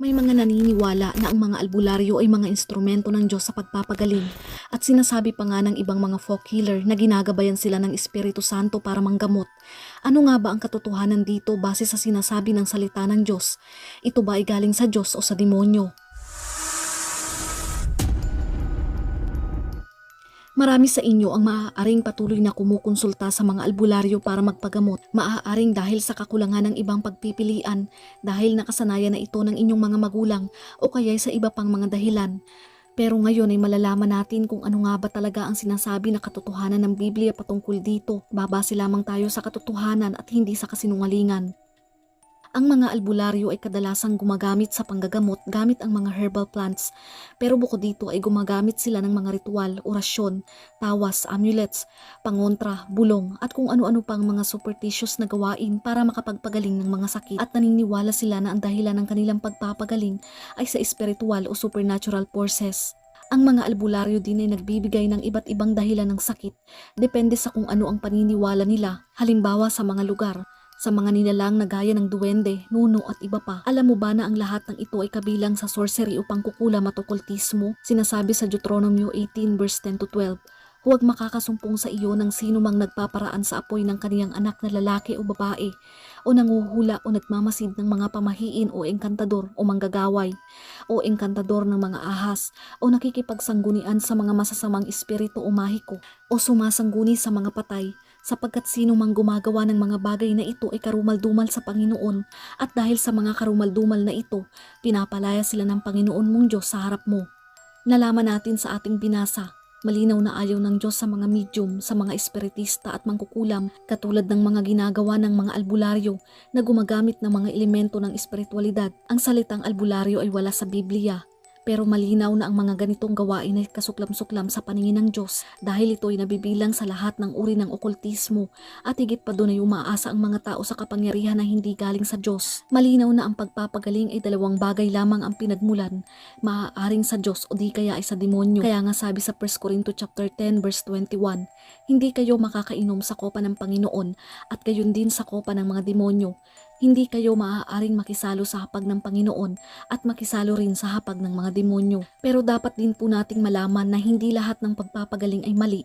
May mga naniniwala na ang mga albularyo ay mga instrumento ng Diyos sa pagpapagaling at sinasabi pa nga ng ibang mga folk healer na ginagabayan sila ng Espiritu Santo para manggamot. Ano nga ba ang katotohanan dito base sa sinasabi ng salita ng Diyos? Ito ba ay galing sa Diyos o sa demonyo? Marami sa inyo ang maaaring patuloy na kumukonsulta sa mga albularyo para magpagamot. Maaaring dahil sa kakulangan ng ibang pagpipilian, dahil nakasanayan na ito ng inyong mga magulang o kaya sa iba pang mga dahilan. Pero ngayon ay malalaman natin kung ano nga ba talaga ang sinasabi na katotohanan ng Biblia patungkol dito. Babase lamang tayo sa katotohanan at hindi sa kasinungalingan. Ang mga albularyo ay kadalasang gumagamit sa panggagamot gamit ang mga herbal plants. Pero bukod dito ay gumagamit sila ng mga ritual, orasyon, tawas, amulets, pangontra, bulong at kung ano-ano pang mga superstitious na gawain para makapagpagaling ng mga sakit. At naniniwala sila na ang dahilan ng kanilang pagpapagaling ay sa espiritual o supernatural forces. Ang mga albularyo din ay nagbibigay ng iba't ibang dahilan ng sakit, depende sa kung ano ang paniniwala nila, halimbawa sa mga lugar, sa mga nilalang na gaya ng duwende, nuno at iba pa. Alam mo ba na ang lahat ng ito ay kabilang sa sorcery o pangkukulam at okultismo? Sinasabi sa Deuteronomio 18 verse 10 to 12. Huwag makakasumpong sa iyo ng sino mang nagpaparaan sa apoy ng kaniyang anak na lalaki o babae, o nanguhula o nagmamasid ng mga pamahiin o engkantador o manggagaway, o engkantador ng mga ahas, o nakikipagsanggunian sa mga masasamang espiritu o mahiko, o sumasangguni sa mga patay, sapagkat sino mang gumagawa ng mga bagay na ito ay karumaldumal sa Panginoon at dahil sa mga karumaldumal na ito, pinapalaya sila ng Panginoon mong Diyos sa harap mo. Nalaman natin sa ating binasa, malinaw na ayaw ng Diyos sa mga medium, sa mga espiritista at mangkukulam katulad ng mga ginagawa ng mga albularyo na gumagamit ng mga elemento ng espiritualidad. Ang salitang albularyo ay wala sa Biblia pero malinaw na ang mga ganitong gawain ay kasuklam-suklam sa paningin ng Diyos dahil ito ay nabibilang sa lahat ng uri ng okultismo at higit pa doon ay umaasa ang mga tao sa kapangyarihan na hindi galing sa Diyos. Malinaw na ang pagpapagaling ay dalawang bagay lamang ang pinagmulan, maaaring sa Diyos o di kaya ay sa demonyo. Kaya nga sabi sa 1 Corinto chapter 10 verse 21, hindi kayo makakainom sa kopa ng Panginoon at gayon din sa kopa ng mga demonyo hindi kayo maaaring makisalo sa hapag ng Panginoon at makisalo rin sa hapag ng mga demonyo. Pero dapat din po nating malaman na hindi lahat ng pagpapagaling ay mali.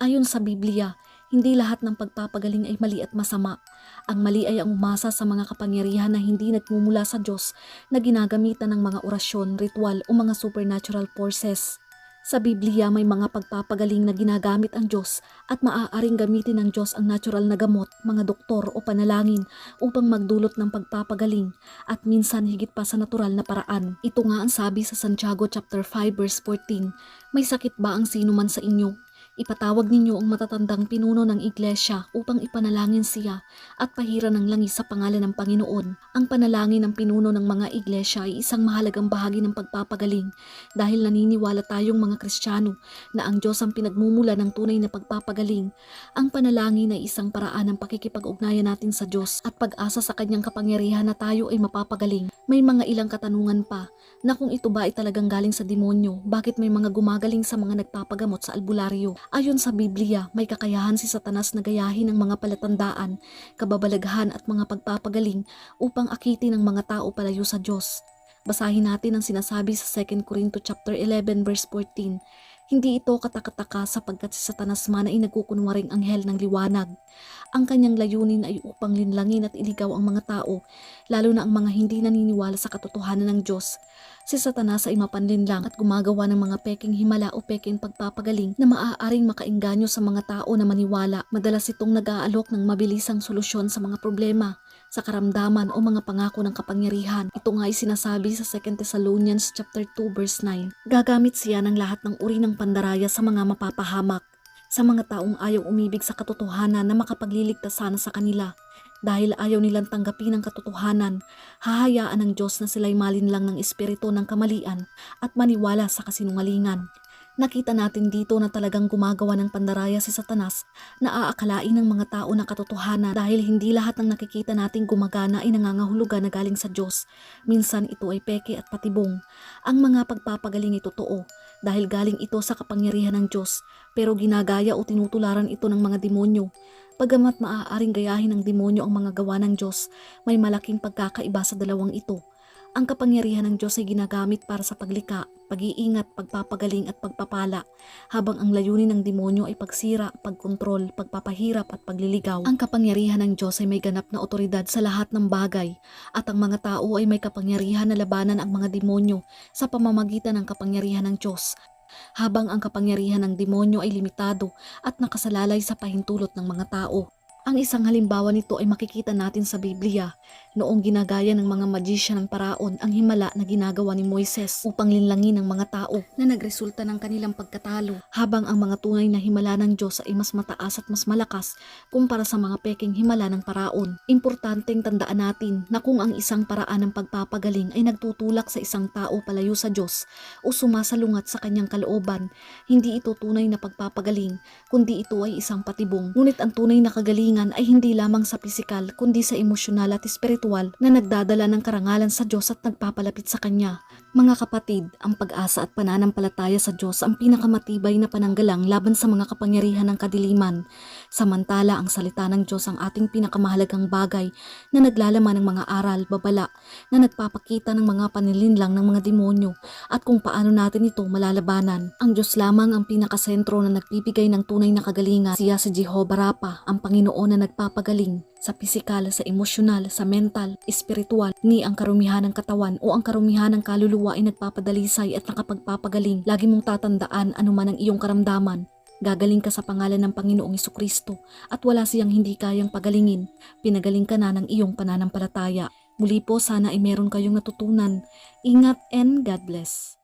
Ayon sa Biblia, hindi lahat ng pagpapagaling ay mali at masama. Ang mali ay ang umasa sa mga kapangyarihan na hindi nagmumula sa Diyos na ginagamitan ng mga orasyon, ritual o mga supernatural forces. Sa Biblia may mga pagpapagaling na ginagamit ang Diyos at maaaring gamitin ng Diyos ang natural na gamot, mga doktor o panalangin upang magdulot ng pagpapagaling at minsan higit pa sa natural na paraan. Ito nga ang sabi sa Santiago chapter 5 verse 14. May sakit ba ang sino man sa inyo? Ipatawag ninyo ang matatandang pinuno ng iglesia upang ipanalangin siya at pahiran ng langis sa pangalan ng Panginoon. Ang panalangin ng pinuno ng mga iglesia ay isang mahalagang bahagi ng pagpapagaling dahil naniniwala tayong mga Kristiyano na ang Diyos ang pinagmumula ng tunay na pagpapagaling. Ang panalangin ay isang paraan ng pakikipag-ugnayan natin sa Diyos at pag-asa sa kanyang kapangyarihan na tayo ay mapapagaling. May mga ilang katanungan pa na kung ito ba ay talagang galing sa demonyo, bakit may mga gumagaling sa mga nagpapagamot sa albularyo? Ayon sa Biblia, may kakayahan si Satanas na gayahin ng mga palatandaan, kababalaghan at mga pagpapagaling upang akitin ng mga tao palayo sa Diyos. Basahin natin ang sinasabi sa 2 Corinto chapter 11 verse 14. Hindi ito katakataka sapagkat si Satanas man ay nagkukunwaring anghel ng liwanag. Ang kanyang layunin ay upang linlangin at iligaw ang mga tao, lalo na ang mga hindi naniniwala sa katotohanan ng Diyos. Si Satanas ay mapanlinlang at gumagawa ng mga peking himala o peking pagpapagaling na maaaring makainganyo sa mga tao na maniwala. Madalas itong nag-aalok ng mabilisang solusyon sa mga problema sa karamdaman o mga pangako ng kapangyarihan. Ito nga ay sinasabi sa 2 Thessalonians chapter 2 verse 9. Gagamit siya ng lahat ng uri ng pandaraya sa mga mapapahamak, sa mga taong ayaw umibig sa katotohanan na makapagliligtas sana sa kanila. Dahil ayaw nilang tanggapin ang katotohanan, hahayaan ng Diyos na sila'y malinlang ng espiritu ng kamalian at maniwala sa kasinungalingan. Nakita natin dito na talagang gumagawa ng pandaraya si Satanas na aakalain ng mga tao ng katotohanan dahil hindi lahat ng nakikita nating gumagana ay nangangahulugan na galing sa Diyos. Minsan ito ay peke at patibong. Ang mga pagpapagaling ay totoo dahil galing ito sa kapangyarihan ng Diyos pero ginagaya o tinutularan ito ng mga demonyo. Pagamat maaaring gayahin ng demonyo ang mga gawa ng Diyos, may malaking pagkakaiba sa dalawang ito. Ang kapangyarihan ng Diyos ay ginagamit para sa paglika, pag-iingat, pagpapagaling at pagpapala, habang ang layunin ng demonyo ay pagsira, pagkontrol, pagpapahirap at pagliligaw. Ang kapangyarihan ng Diyos ay may ganap na otoridad sa lahat ng bagay, at ang mga tao ay may kapangyarihan na labanan ang mga demonyo sa pamamagitan ng kapangyarihan ng Diyos habang ang kapangyarihan ng demonyo ay limitado at nakasalalay sa pahintulot ng mga tao. Ang isang halimbawa nito ay makikita natin sa Biblia noong ginagaya ng mga magician ng paraon ang himala na ginagawa ni Moises upang linlangin ng mga tao na nagresulta ng kanilang pagkatalo habang ang mga tunay na himala ng Diyos ay mas mataas at mas malakas kumpara sa mga peking himala ng paraon. Importanteng tandaan natin na kung ang isang paraan ng pagpapagaling ay nagtutulak sa isang tao palayo sa Diyos o sumasalungat sa kanyang kalooban, hindi ito tunay na pagpapagaling, kundi ito ay isang patibong. Ngunit ang tunay na kagalingan ay hindi lamang sa pisikal, kundi sa emosyonal at espiritual na nagdadala ng karangalan sa Diyos at nagpapalapit sa Kanya. Mga kapatid, ang pag-asa at pananampalataya sa Diyos ang pinakamatibay na pananggalang laban sa mga kapangyarihan ng kadiliman. Samantala, ang salita ng Diyos ang ating pinakamahalagang bagay na naglalaman ng mga aral, babala, na nagpapakita ng mga panilinlang ng mga demonyo at kung paano natin ito malalabanan. Ang Diyos lamang ang pinakasentro na nagbibigay ng tunay na kagalingan. Siya si Jehovah Rapha, ang Panginoon na nagpapagaling sa pisikal, sa emosyonal, sa mental, espiritual, ni ang karumihan ng katawan o ang karumihan ng kaluluwa ay nagpapadalisay at nakapagpapagaling. Lagi mong tatandaan anuman ang iyong karamdaman. Gagaling ka sa pangalan ng Panginoong Kristo at wala siyang hindi kayang pagalingin. Pinagaling ka na ng iyong pananampalataya. Muli po sana ay meron kayong natutunan. Ingat and God bless.